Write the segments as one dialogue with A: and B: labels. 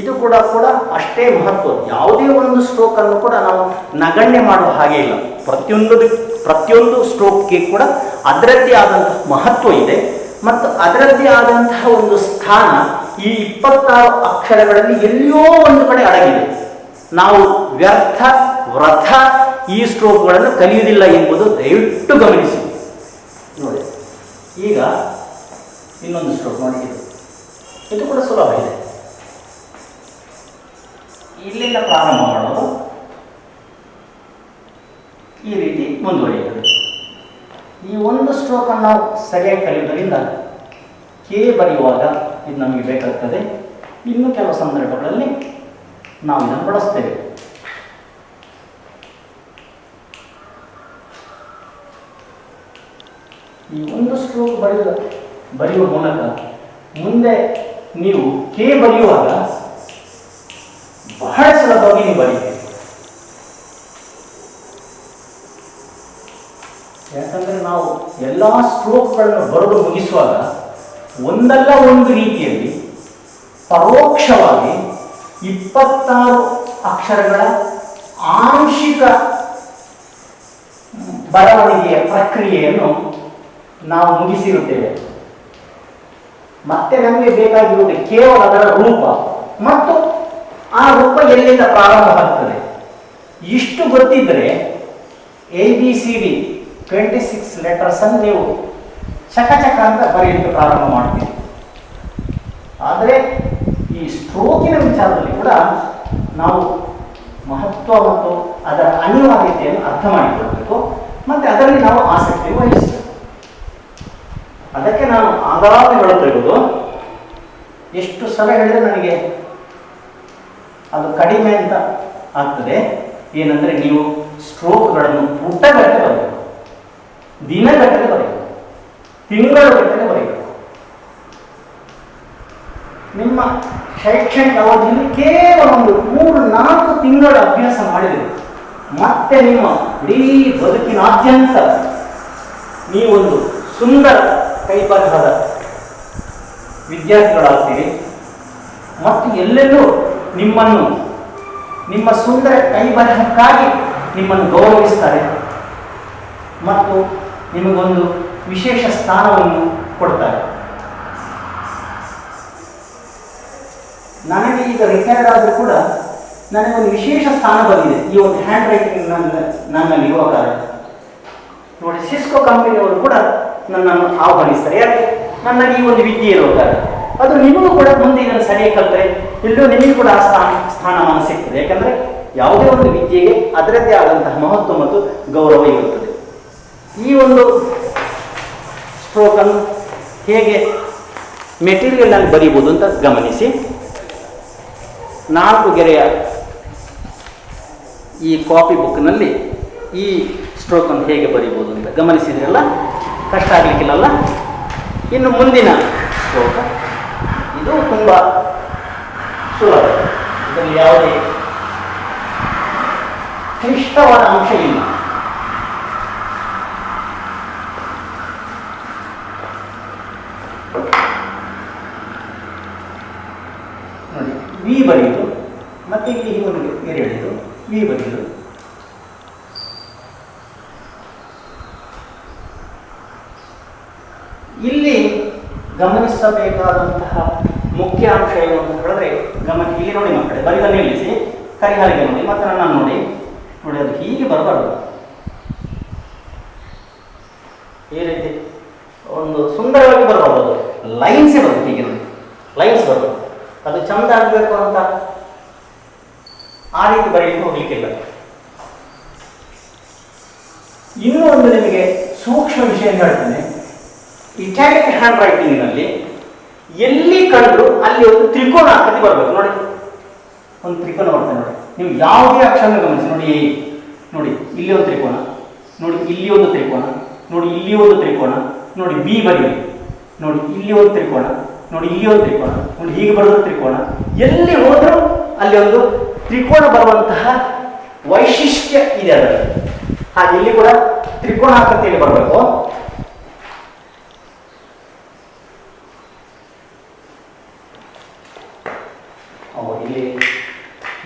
A: ಇದು ಕೂಡ ಕೂಡ ಅಷ್ಟೇ ಮಹತ್ವ. ಯಾವುದೇ ಒಂದು ಸ್ಟ್ರೋಕನ್ನು ಕೂಡ ನಾವು ನಗಣ್ಯ ಮಾಡುವ ಹಾಗೆ ಇಲ್ಲ. ಪ್ರತಿಯೊಂದು ಪ್ರತಿಯೊಂದು ಸ್ಟ್ರೋಕ್ಗೆ ಕೂಡ ಅದರದ್ದೇ ಆದಂತಹ ಮಹತ್ವ ಇದೆ. ಮತ್ತು ಅದರದ್ದೇ ಆದಂತಹ ಒಂದು ಸ್ಥಾನ ಈ ಇಪ್ಪತ್ತಾರು ಅಕ್ಷರಗಳಲ್ಲಿ ಎಲ್ಲಿಯೋ ಒಂದು ಕಡೆ ಅಡಗಿದೆ. ನಾವು ವ್ಯರ್ಥ, ವ್ರಥ ಈ ಸ್ಟ್ರೋಕ್ಗಳನ್ನು ಕಲಿಯುವುದಿಲ್ಲ ಎಂಬುದು ದಯವಿಟ್ಟು ಗಮನಿಸಿ. ನೋಡಿ, ಈಗ ಇನ್ನೊಂದು ಸ್ಟ್ರೋಕ್ ನೋಡಿ ಇದು ಇದು ಕೂಡ ಸುಲಭ ಇದೆ. ಇಲ್ಲಿಂದ ಪ್ರಾರಂಭ ಮಾಡೋದು ಈ ರೀತಿ ಮುಂದುವರಿಯುತ್ತದೆ. ಈ ಒಂದು ಸ್ಟ್ರೋಕನ್ನು ನಾವು ಸರಿಯಾಗಿ ಕಲಿಯುವುದರಿಂದ ಕೆ ಬರೆಯುವಾಗ ಇದು ನಮಗೆ ಬೇಕಾಗ್ತದೆ. ಇನ್ನು ಕೆಲವು ಸಂದರ್ಭಗಳಲ್ಲಿ ನಾವು ಇದನ್ನು ಬಳಸ್ತೇವೆ. ಈ ಒಂದು ಸ್ಟ್ರೋಕ್ ಬರೆಯುವ ಬರೆಯುವ ಮೂಲಕ ಮುಂದೆ ನೀವು ಕೆ ಬರೆಯುವಾಗ ಸುಲಭವಾಗಿ ನೀವು ಬರೀತೀರಿ ಯಾಕಂದ್ರೆ ನಾವು ಎಲ್ಲ ಸ್ಟ್ರೋಕ್ಗಳನ್ನು ಬರೆದು ಮುಗಿಸುವಾಗ ಒಂದಲ್ಲ ಒಂದು ರೀತಿಯಲ್ಲಿ ಪರೋಕ್ಷವಾಗಿ ಇಪ್ಪತ್ತಾರು ಅಕ್ಷರಗಳ ಆಂಶಿಕ ಬರವಣಿಗೆಯ ಪ್ರಕ್ರಿಯೆಯನ್ನು ನಾವು ಮುಗಿಸಿರುತ್ತೇವೆ. ಮತ್ತೆ ನಮಗೆ ಬೇಕಾಗಿರುವುದು ಕೇವಲ ಅದರ ರೂಪ. ಮತ್ತು ಆ ರೂಪ ಎಲ್ಲಿಂದ ಪ್ರಾರಂಭವಾಗ್ತದೆ ಇಷ್ಟು ಗೊತ್ತಿದ್ದರೆ A B C D twenty six letters ಅನ್ನು ನೀವು ಚಕ ಚಕ ಅಂತ ಬರೆಯಲು ಪ್ರಾರಂಭ ಮಾಡ್ತೀವಿ ಆದರೆ ಈ ಸ್ಟ್ರೋಕಿನ ವಿಚಾರದಲ್ಲಿ ಕೂಡ ನಾವು ಮಹತ್ವ ಮತ್ತು ಅದರ ಅನಿವಾರ್ಯತೆಯನ್ನು ಅರ್ಥ ಮಾಡಿಕೊಳ್ಬೇಕು. ಮತ್ತೆ ಅದರಲ್ಲಿ ನಾವು ಆಸಕ್ತಿ ವಹಿಸಬೇಕು. ಅದಕ್ಕೆ ನಾನು ಆಗಾಗ ಹೇಳುತ್ತಿರುವುದು ಎಷ್ಟು ಸಲ ಹೇಳಿದ್ರೆ ನನಗೆ ಅದು ಕಡಿಮೆ ಅಂತ ಆಗ್ತದೆ. ಏನಂದ್ರೆ ನೀವು ಸ್ಟ್ರೋಕ್ಗಳನ್ನು ಪುಟ್ಟಗಟ್ಟಲೆ ಬರಬೇಕು ದಿನಗಟ್ಟಲೆ ಬರಬೇಕು ತಿಂಗಳುಗಟ್ಟಲೆ ಬರಬೇಕು ನಿಮ್ಮ ಶೈಕ್ಷಣಿಕ ಅವಧಿಯಲ್ಲಿ ಕೇವಲ ಒಂದು ಮೂರು, ನಾಲ್ಕು ತಿಂಗಳ ಅಭ್ಯಾಸ ಮಾಡಿದರೆ ಮತ್ತೆ ನಿಮ್ಮ ಇಡೀ ಬದುಕಿನಾದ್ಯಂತ ನೀವೊಂದು ಸುಂದರ ಕೈಬರಹದ ವಿದ್ಯಾರ್ಥಿಗಳಾಗ್ತೀರಿ. ಮತ್ತು ಎಲ್ಲೆಲ್ಲೂ ನಿಮ್ಮನ್ನು, ನಿಮ್ಮ ಸುಂದರ ಕೈಬರಹಕ್ಕಾಗಿ ನಿಮ್ಮನ್ನು ಗೌರವಿಸ್ತಾರೆ ಮತ್ತು ನಿಮಗೊಂದು ವಿಶೇಷ ಸ್ಥಾನವನ್ನು ಕೊಡ್ತಾರೆ. ನನಗೆ ಈಗ ರಿಟೈರ್ಡ್ ಆದರೂ ಕೂಡ ನನಗೊಂದು ವಿಶೇಷ ಸ್ಥಾನ ಬಂದಿದೆ. ಈ ಒಂದು ಹ್ಯಾಂಡ್ ರೈಟಿಂಗ್ ನನ್ನ ನನ್ನಲ್ಲಿ ಇರುವ ಕಾರಣ ನೋಡಿ ಸಿಸ್ಕೋ ಕಂಪನಿಯವರು ಕೂಡ ನನ್ನನ್ನು ಆಹ್ವಾನಿಸ್ತಾರೆ. ಯಾಕೆ? ನನ್ನಲ್ಲಿ ಈ ಒಂದು ವಿದ್ಯೆ ಇರುವ ಕಾರಣ ಅದು ನಿಮಗೂ ಕೂಡ ಮುಂದೆ ಇದನ್ನು ಸರಿಯಾಗಿ ಕಲಿತರೆ ಎಲ್ಲೂ ನಿಮಗೂ ಕೂಡ ಆ ಸ್ಥಾನ, ಸ್ಥಾನಮಾನ ಸಿಗ್ತದೆ. ಯಾಕಂದ್ರೆ ಯಾವುದೇ ಒಂದು ವಿದ್ಯೆಗೆ ಅದರದ್ದೇ ಆದಂತಹ ಮಹತ್ವ ಮತ್ತು ಗೌರವ ಇರುತ್ತದೆ. ಈ ಒಂದು ಸ್ಟ್ರೋಕನ್ನು ಹೇಗೆ ಮೆಟೀರಿಯಲ್ ಅಲ್ಲಿ ಬರೀಬಹುದು ಅಂತ ಗಮನಿಸಿ. ನಾಲ್ಕು ಗೆರೆಯ ಈ ಕಾಪಿ ಬುಕ್ನಲ್ಲಿ ಈ ಸ್ಟ್ರೋಕನ್ನು ಹೇಗೆ ಬರೀಬಹುದು ಅಂತ ಗಮನಿಸಿದ್ರಲ್ಲ? ಕಷ್ಟ ಆಗಲಿಕ್ಕಿಲ್ಲಲ್ಲ? ಇನ್ನು ಮುಂದಿನ ಸ್ಟ್ರೋಕ ಇದು ತುಂಬ ಸುಲಭ. ಇದರಲ್ಲಿ ಯಾವುದೇ ಕ್ಲಿಷ್ಟವಾದ ಅಂಶ ಇಲ್ಲ. ನೋಡಿ, ವಿ ಬರೆಯುವುದು, ಮತ್ತೆ ಇಲ್ಲಿ ಒಂದು ಎರಡಿದು ವಿ ಬರೆಯುವುದು. ಇಲ್ಲಿ ಗಮನಿಸಬೇಕಾದಂತಹ ಮುಖ್ಯ ಅಂಶ ಏನು ಅಂತ ಹೇಳಿದ್ರೆ, ಗಮನ ಇಲ್ಲಿ ನೋಡಿ ಮಕ್ಕಳೇ ಬರೀದ ನಿಲ್ಲಿಸಿ ಕರಿಹಾಲಿಗೆ ನೋಡಿ, ಮತ್ತೆ ನನ್ನ ನೋಡಿ. ನೋಡಿ, ಅದು ಹೀಗೆ ಬರಬಾರ್ದು. ಈ ರೀತಿ ಒಂದು ಸುಂದರವಾಗಿ ಬರಬಾರ್ದು ಅದು. ಲೈನ್ಸೇ ಬರುತ್ತೆ ಹೀಗೆ ನೋಡಿ. ಲೈನ್ಸ್ ಬರಬೇಕು. ಅದು ಚಂದ ಆಗಬೇಕು ಅಂತ ಆ ರೀತಿ ಬರೀಲಿಕ್ಕೆ ಹೋಗ್ಲಿಕ್ಕಿಲ್ಲ. ಇನ್ನೂ ಒಂದು ನಿಮಗೆ ಸೂಕ್ಷ್ಮ ವಿಷಯ ಹೇಳ್ತೇನೆ. ಇಟಾಲಿಕ್ ಹ್ಯಾಂಡ್ ರೈಟಿಂಗಿನಲ್ಲಿ ಎಲ್ಲಿ ಕಂಡ್ರು ಅಲ್ಲಿ ಒಂದು ತ್ರಿಕೋನ ಆಕೃತಿ ಬರಬೇಕು, ನೋಡಿ. ಒಂದು ತ್ರಿಕೋನ ಬರ್ತದೆ, ನೋಡಿ. ನೀವು ಯಾವುದೇ ಅಕ್ಷರ ಗಮನಿಸಿ, ನೋಡಿ ನೋಡಿ, ಇಲ್ಲಿ ಒಂದು ತ್ರಿಕೋನ, ನೋಡಿ, ಇಲ್ಲಿ ಒಂದು ತ್ರಿಕೋನ, ನೋಡಿ, ಇಲ್ಲಿ ಒಂದು ತ್ರಿಕೋನ, ನೋಡಿ, ಬಿ ಬರೀರಿ ನೋಡಿ, ಇಲ್ಲಿ ಒಂದು ತ್ರಿಕೋನ, ನೋಡಿ, ಇಲ್ಲಿ ಒಂದು ತ್ರಿಕೋನ, ನೋಡಿ, ಹೀಗೆ ಬರೋದು ತ್ರಿಕೋನ. ಎಲ್ಲಿ ಹೋದರೂ ಅಲ್ಲಿ ಒಂದು ತ್ರಿಕೋನ ಬರುವಂತಹ ವೈಶಿಷ್ಟ್ಯ ಇದೆ ಅದರಲ್ಲಿ. ಹಾಗೆ ಇಲ್ಲಿ ಕೂಡ ತ್ರಿಕೋನ ಆಕೃತಿಯಲ್ಲಿ ಬರಬೇಕು ಓ ಇಲ್ಲಿ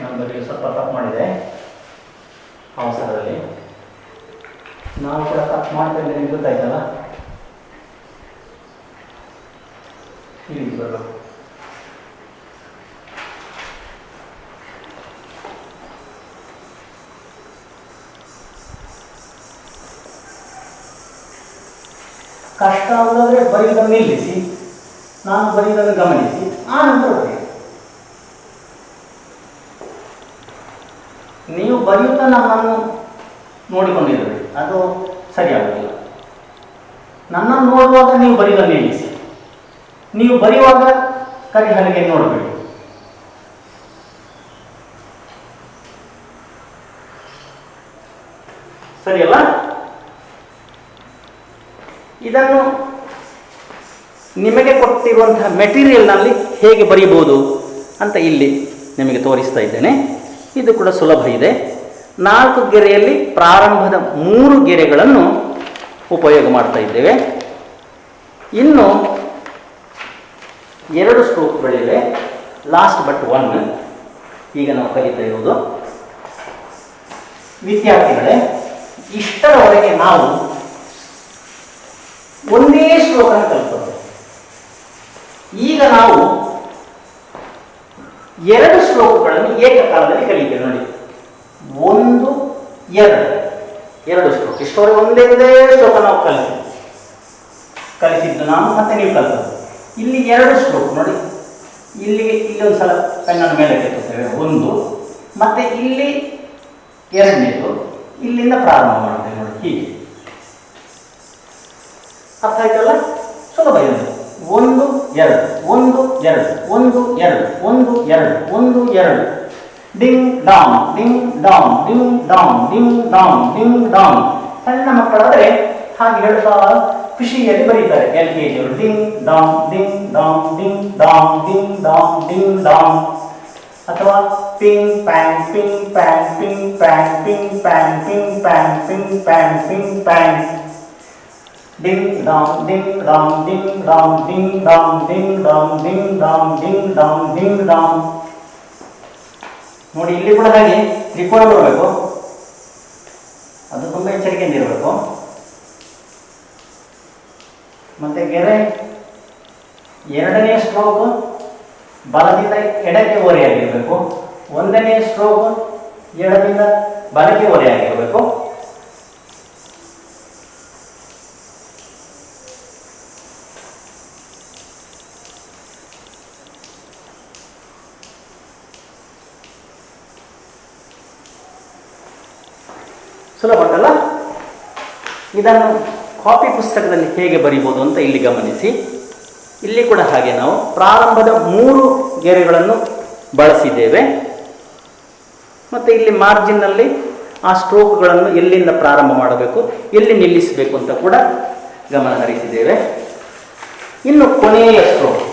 A: ಬಗ್ಗೆ ಸ್ವಲ್ಪ ತಪ್ಪು ಮಾಡಿದೆ. ಅವಸರದಲ್ಲಿ. ನಾವು ಕೂಡ ತಪ್ಪು ಮಾಡ್ತೇನೆ ನಿಮ್ಗೆ ಗೊತ್ತಾಯ್ತಲ್ಲ? ಇಲ್ಲಿ ಬರಬೇಕು ಕಷ್ಟ ಆಗೋದಾದ್ರೆ ಬರೀದನ್ನು ನಿಲ್ಲಿಸಿ, ನಾನು ಬರೀದನ್ನು ಗಮನಿಸಿ, ಆ ನಂತರ ನೀವು ಬರೆಯುತ್ತಾ ನಮ್ಮನ್ನು ನೋಡಿಕೊಂಡಿರಬೇಕು ಅದು ಸರಿಯಾಗುವುದಿಲ್ಲ. ನನ್ನನ್ನು ನೋಡುವಾಗ ನೀವು ಬರೆಯುವುದನ್ನು ನಿಲ್ಲಿಸಿ. ನೀವು ಬರೆಯುವಾಗ ಕರಿ ಹಲಗೆ ನೋಡಬೇಡಿ. ಸರಿಯಲ್ಲ? ಇದನ್ನು ನಿಮಗೆ ಕೊಟ್ಟಿರುವಂತಹ ಮೆಟೀರಿಯಲ್ನಲ್ಲಿ ಹೇಗೆ ಬರೆಯಬಹುದು ಅಂತ ಇಲ್ಲಿ ನಿಮಗೆ ತೋರಿಸ್ತಾ ಇದ್ದೇನೆ. ಇದು ಕೂಡ ಸುಲಭ ಇದೆ. ನಾಲ್ಕು ಗೆರೆಯಲ್ಲಿ ಪ್ರಾರಂಭದ ಮೂರು ಗೆರೆಗಳನ್ನು ಉಪಯೋಗ ಮಾಡ್ತಾ ಇದ್ದೇವೆ. ಇನ್ನು ಎರಡು ಸ್ಟ್ರೋಕ್ಗಳಿವೆ ಲಾಸ್ಟ್ ಬಟ್ ಒನ್ ಈಗ ನಾವು ಕಲಿತಾ ಇರುವುದು ವಿದ್ಯಾರ್ಥಿಗಳೇ, ಇಷ್ಟರವರೆಗೆ ನಾವು ಒಂದೇ ಶ್ಲೋಕನ ಕಲ್ತದ್ದು. ಈಗ ನಾವು ಎರಡು ಶ್ಲೋಕಗಳನ್ನು ಏಕಕಾಲದಲ್ಲಿ ಕಲಿತೇವೆ ನೋಡಿ. ಒಂದು, ಎರಡು. ಎರಡು ಶ್ಲೋಕ. ಇಷ್ಟವರೆಗೆ ಒಂದೇ ಒಂದೇ ಶ್ಲೋಕ ನಾವು ಕಲಿಸಿದ್ವಿ ಕಲಿಸಿದ್ದು ನಾನು ಮತ್ತೆ ನೀವು ಕಲಿತದ್ದು. ಇಲ್ಲಿ ಎರಡು ಶ್ಲೋಕ ನೋಡಿ. ಇಲ್ಲಿ ಒಂದು ಸಲ ಪೆನ್ನನ್ನು ಮೇಲೆ ಕೆತ್ತುತ್ತೇವೆ. ಒಂದು. ಮತ್ತೆ ಇಲ್ಲಿ ಎರಡನೇದು. ಇಲ್ಲಿಂದ ಪ್ರಾರಂಭ ಮಾಡ್ತೇವೆ ನೋಡಿ. ಹೀಗೆ. ಅರ್ಥ ಆಯ್ತಲ್ಲ? ಸುಲಭ ಇದೆ. ಒಂದು, ಎರಡು. ಎರಡು. ಒಂದು ಎರಡು. ಒಂದು ಎರಡು. ಒಂದು, ಎರಡು. Ding dong ding dong ding dong ding dong ding dong. ಸಣ್ಣ ಮಕ್ಕಳಾದರೆ ಹಾಗೆ ಹೇಳ್ತಾ ಖುಷಿಯಲ್ಲಿ ಬರೀತಾರೆ. L K ಜಿಯವರು ding dong ding dong ding dong ding dong ding dong. ಅಥವಾ ping pang ping pang ping pang ping pang ping pang ping pang ping pang. Ding ಡಾಮ್ ding ಡಾಮ್ ding ಡಾಮ್ ding ಡಾಮ್ ding ಡಾಮ್ ding ಡಾಮ್ ding ಡಾಮ್ ding ಡಾಮ್ ನೋಡಿ ಇಲ್ಲಿ ಕೂಡ ಹಾಗೆ ತ್ರಿಕೋನ ಬರಬೇಕು ಅದು ತುಂಬ ಎಚ್ಚರಿಕೆಯಿಂದ ಇರಬೇಕು ಮತ್ತೆ ಗೆರೆ ಎರಡನೇ ಸ್ಟ್ರೋಕ್ ಬಲದಿಂದ ಎಡಕ್ಕೆ ಓರೆಯಾಗಿರಬೇಕು ಒಂದನೇ ಸ್ಟ್ರೋಕ್ ಎಡದಿಂದ ಬಲಕ್ಕೆ ಓರೆಯಾಗಿರಬೇಕು ಸುಲಭ ಉಂಟಲ್ಲ? ಇದನ್ನು ಕಾಪಿ ಪುಸ್ತಕದಲ್ಲಿ ಹೇಗೆ ಬರೀಬೋದು ಅಂತ ಇಲ್ಲಿ ಗಮನಿಸಿ. ಇಲ್ಲಿ ಕೂಡ ಹಾಗೆ ನಾವು ಪ್ರಾರಂಭದ ಮೂರು ಗೆರೆಗಳನ್ನು ಬಳಸಿದ್ದೇವೆ. ಮತ್ತು ಇಲ್ಲಿ ಮಾರ್ಜಿನ್ನಲ್ಲಿ ಆ ಸ್ಟ್ರೋಕ್ಗಳನ್ನು ಎಲ್ಲಿಂದ ಪ್ರಾರಂಭ ಮಾಡಬೇಕು, ಎಲ್ಲಿ ನಿಲ್ಲಿಸಬೇಕು ಅಂತ ಕೂಡ ಗಮನ ಹರಿಸಿದ್ದೇವೆ. ಇನ್ನು ಕೊನೆಯ ಸ್ಟ್ರೋಕ್